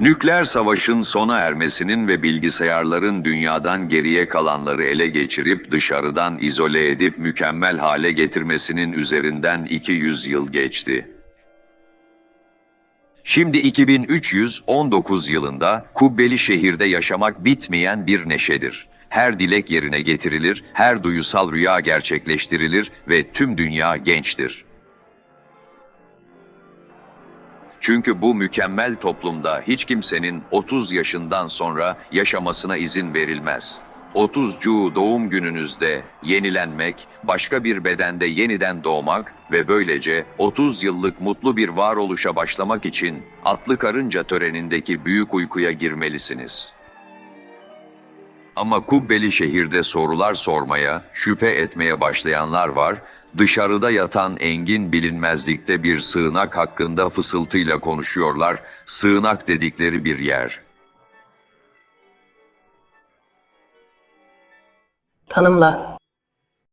Nükleer savaşın sona ermesinin ve bilgisayarların dünyadan geriye kalanları ele geçirip dışarıdan izole edip mükemmel hale getirmesinin üzerinden 200 yıl geçti. Şimdi 2319 yılında Kubbeli şehirde yaşamak bitmeyen bir neşedir. Her dilek yerine getirilir, her duyusal rüya gerçekleştirilir ve tüm dünya gençtir. Çünkü bu mükemmel toplumda hiç kimsenin 30 yaşından sonra yaşamasına izin verilmez. 30 Cu doğum gününüzde yenilenmek, başka bir bedende yeniden doğmak ve böylece 30 yıllık mutlu bir varoluşa başlamak için atlı karınca törenindeki büyük uykuya girmelisiniz. Ama kubbeli şehirde sorular sormaya, şüphe etmeye başlayanlar var, dışarıda yatan engin bilinmezlikte bir sığınak hakkında fısıltıyla konuşuyorlar, sığınak dedikleri bir yer. Tanımla.